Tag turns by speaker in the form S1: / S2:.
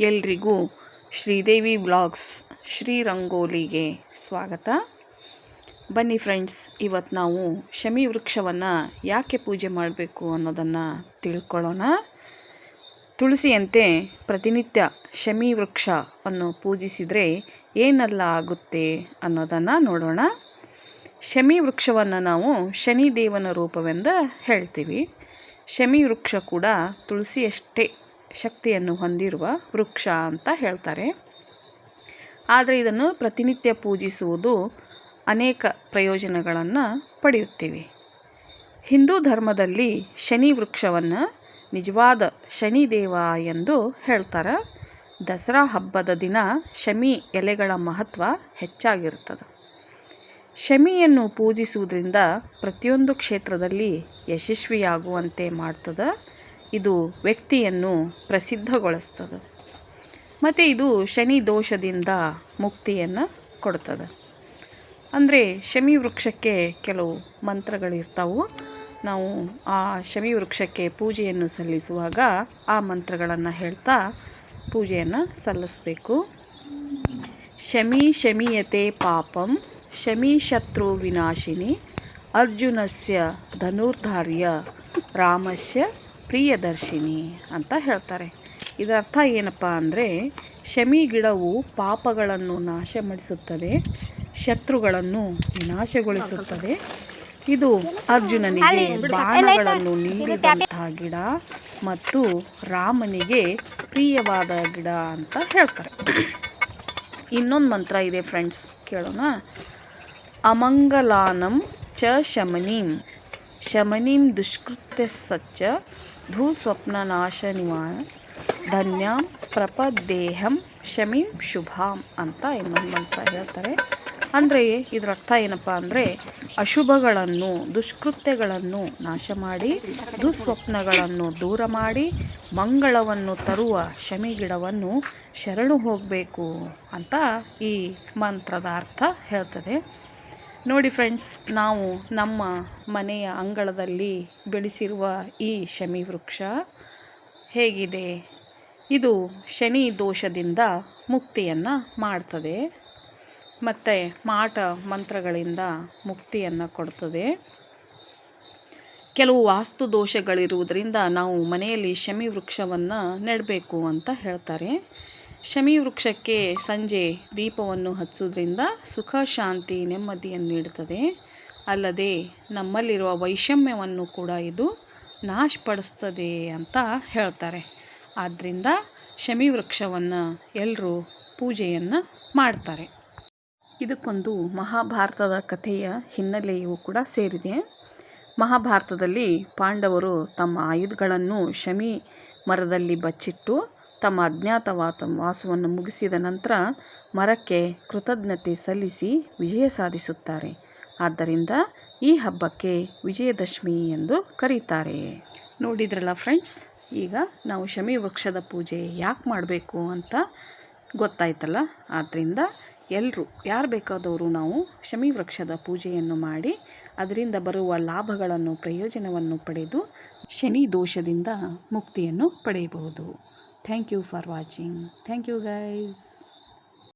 S1: ಎಲ್ರಿಗೂ ಶ್ರೀದೇವಿ ಬ್ಲಾಗ್ಸ್ ಶ್ರೀರಂಗೋಲಿಗೆ ಸ್ವಾಗತ. ಬನ್ನಿ ಫ್ರೆಂಡ್ಸ್ ಇವತ್ತು ನಾವು ಶಮಿ ವೃಕ್ಷವನ್ನು ಯಾಕೆ ಪೂಜೆ ಮಾಡಬೇಕು ಅನ್ನೋದನ್ನು ತಿಳ್ಕೊಳ್ಳೋಣ. ತುಳಸಿಯಂತೆ ಪ್ರತಿನಿತ್ಯ ಶಮಿ ವೃಕ್ಷವನ್ನು ಪೂಜಿಸಿದರೆ ಏನೆಲ್ಲ ಆಗುತ್ತೆ ಅನ್ನೋದನ್ನು ನೋಡೋಣ. ಶಮಿ ವೃಕ್ಷವನ್ನು ನಾವು ಶನಿ ದೇವನ ರೂಪವೆಂದು ಹೇಳ್ತೀವಿ. ಶಮಿ ವೃಕ್ಷ ಕೂಡ ತುಳಸಿಯಷ್ಟೇ ಶಕ್ತಿಯನ್ನು ಹೊಂದಿರುವ ವೃಕ್ಷ ಅಂತ ಹೇಳ್ತಾರೆ. ಆದರೆ ಇದನ್ನು ಪ್ರತಿನಿತ್ಯ ಪೂಜಿಸುವುದು ಅನೇಕ ಪ್ರಯೋಜನಗಳನ್ನು ಪಡೆಯುತ್ತೀವಿ. ಹಿಂದೂ ಧರ್ಮದಲ್ಲಿ ಶನಿ ವೃಕ್ಷವನ್ನು ನಿಜವಾದ ಶನಿದೇವ ಎಂದು ಹೇಳ್ತಾರೆ. ದಸರಾ ಹಬ್ಬದ ದಿನ ಶಮಿ ಎಲೆಗಳ ಮಹತ್ವ ಹೆಚ್ಚಾಗಿರ್ತದೆ ಶಮಿಯನ್ನು ಪೂಜಿಸುವುದರಿಂದ ಪ್ರತಿಯೊಂದು ಕ್ಷೇತ್ರದಲ್ಲಿ ಯಶಸ್ವಿಯಾಗುವಂತೆ ಮಾಡ್ತದೆ. ಇದು ವ್ಯಕ್ತಿಯನ್ನು ಪ್ರಸಿದ್ಧಗೊಳಿಸ್ತದೆ. ಮತ್ತು ಇದು ಶನಿ ದೋಷದಿಂದ ಮುಕ್ತಿಯನ್ನು ಕೊಡ್ತದೆ. ಅಂದರೆ ಶಮಿ ವೃಕ್ಷಕ್ಕೆ ಕೆಲವು ಮಂತ್ರಗಳಿರ್ತಾವು. ನಾವು ಆ ಶಮಿ ವೃಕ್ಷಕ್ಕೆ ಪೂಜೆಯನ್ನು ಸಲ್ಲಿಸುವಾಗ ಆ ಮಂತ್ರಗಳನ್ನು ಹೇಳ್ತಾ ಪೂಜೆಯನ್ನು ಸಲ್ಲಿಸಬೇಕು. ಶಮಿ ಶಮಿಯತೆ ಪಾಪಂ, ಶಮಿ ಶತ್ರು ವಿನಾಶಿನಿ, ಅರ್ಜುನಸ್ಯ ಧನುರ್ಧಾರ್ಯ ರಾಮಸ್ಯ ಪ್ರಿಯದರ್ಶಿನಿ ಅಂತ ಹೇಳ್ತಾರೆ. ಇದರ ಅರ್ಥ ಏನಪ್ಪ ಅಂದರೆ ಶಮಿ ಗಿಡವು ಪಾಪಗಳನ್ನು ನಾಶ ಮಾಡಿಸುತ್ತದೆ ಶತ್ರುಗಳನ್ನು ವಿನಾಶಗೊಳಿಸುತ್ತದೆ. ಇದು ಅರ್ಜುನನಿಗೆ ಬಾಣಗಳನ್ನು ನೀಡಿದಂತಹ ಗಿಡ ಮತ್ತು ರಾಮನಿಗೆ ಪ್ರಿಯವಾದ ಗಿಡ ಅಂತ ಹೇಳ್ತಾರೆ. ಇನ್ನೊಂದು ಮಂತ್ರ ಇದೆ ಫ್ರೆಂಡ್ಸ್ ಕೇಳೋಣ. ಅಮಂಗಲಾನಂ ಚ ಶಮನೀಂ. ಶಮನೀಂ ದುಷ್ಕೃತ್ಯ ಸಚ್ಚ ಭೂ ಸ್ವಪ್ನನಾಶನಿವಾ ಧನ್ಯಾಂ ಪ್ರಪದೇಹಂ ಶಮೀಂ ಶುಭಾಂ ಅಂತ ಇನ್ನೊಂದು ಮಂತ್ರ ಹೇಳ್ತಾರೆ. ಅಂದರೆ ಇದರ ಅರ್ಥ ಏನಪ್ಪ ಅಂದರೆ, ಅಶುಭಗಳನ್ನು, ದುಷ್ಕೃತ್ಯಗಳನ್ನು ನಾಶ ಮಾಡಿ, ದುಸ್ವಪ್ನಗಳನ್ನು ದೂರ ಮಾಡಿ, ಮಂಗಳವನ್ನು ತರುವ ಶಮಿ ಗಿಡವನ್ನು ಶರಣು ಹೋಗಬೇಕು ಅಂತ ಈ ಮಂತ್ರದ ಅರ್ಥ ಹೇಳ್ತದೆ. ನೋಡಿ ಫ್ರೆಂಡ್ಸ್, ನಾವು ನಮ್ಮ ಮನೆಯ ಅಂಗಳದಲ್ಲಿ ಬೆಳೆಸಿರುವ ಈ ಶಮಿ ವೃಕ್ಷ ಹೇಗಿದೆ? ಇದು ಶನಿ ದೋಷದಿಂದ ಮುಕ್ತಿಯನ್ನು ಮಾಡ್ತದೆ. ಮತ್ತು ಮಾಟ ಮಂತ್ರಗಳಿಂದ ಮುಕ್ತಿಯನ್ನು ಕೊಡ್ತದೆ. ಕೆಲವು ವಾಸ್ತು ದೋಷಗಳಿರುವುದರಿಂದ ನಾವು ಮನೆಯಲ್ಲಿ ಶಮಿ ವೃಕ್ಷವನ್ನು ನೆಡಬೇಕು ಅಂತ ಹೇಳ್ತಾರೆ. ಶಮಿ ವೃಕ್ಷಕ್ಕೆ ಸಂಜೆ ದೀಪವನ್ನು ಹಚ್ಚೋದ್ರಿಂದ ಸುಖ, ಶಾಂತಿ, ನೆಮ್ಮದಿಯನ್ನು ನೀಡುತ್ತದೆ. ಅಲ್ಲದೆ ನಮ್ಮಲ್ಲಿರುವ ವೈಷಮ್ಯವನ್ನು ಕೂಡ ಇದು ನಾಶಪಡಿಸ್ತದೆ ಅಂತ ಹೇಳ್ತಾರೆ. ಆದ್ದರಿಂದ ಶಮಿ ವೃಕ್ಷವನ್ನು ಎಲ್ಲರೂ ಪೂಜೆಯನ್ನು ಮಾಡ್ತಾರೆ. ಇದಕ್ಕೊಂದು ಮಹಾಭಾರತದ ಕಥೆಯ ಹಿನ್ನೆಲೆಯೂ ಕೂಡ ಸೇರಿದೆ. ಮಹಾಭಾರತದಲ್ಲಿ ಪಾಂಡವರು ತಮ್ಮ ಆಯುಧಗಳನ್ನು ಶಮಿ ಮರದಲ್ಲಿ ಬಚ್ಚಿಟ್ಟು ತಮ್ಮ ಅಜ್ಞಾತವಾತ ವಾಸವನ್ನು ಮುಗಿಸಿದ ನಂತರ ಮರಕ್ಕೆ ಕೃತಜ್ಞತೆ ಸಲ್ಲಿಸಿ ವಿಜಯ ಸಾಧಿಸುತ್ತಾರೆ. ಆದ್ದರಿಂದ ಈ ಹಬ್ಬಕ್ಕೆ ವಿಜಯದಶಮಿ ಎಂದು ಕರೀತಾರೆ. ನೋಡಿದ್ರಲ್ಲ ಫ್ರೆಂಡ್ಸ್, ಈಗ ನಾವು ಶಮಿ ವೃಕ್ಷದ ಪೂಜೆ ಯಾಕೆ ಮಾಡಬೇಕು ಅಂತ ಗೊತ್ತಾಯ್ತಲ್ಲ? ಆದ್ದರಿಂದ ಎಲ್ಲರೂ ಯಾರು ಬೇಕಾದವರು ನಾವು ಶಮಿ ವೃಕ್ಷದ ಪೂಜೆಯನ್ನು ಮಾಡಿ ಅದರಿಂದ ಬರುವ ಲಾಭಗಳನ್ನು, ಪ್ರಯೋಜನವನ್ನು ಪಡೆದು ಶನಿ ದೋಷದಿಂದ ಮುಕ್ತಿಯನ್ನು ಪಡೆಯಬಹುದು. thank you for watching. Thank you guys.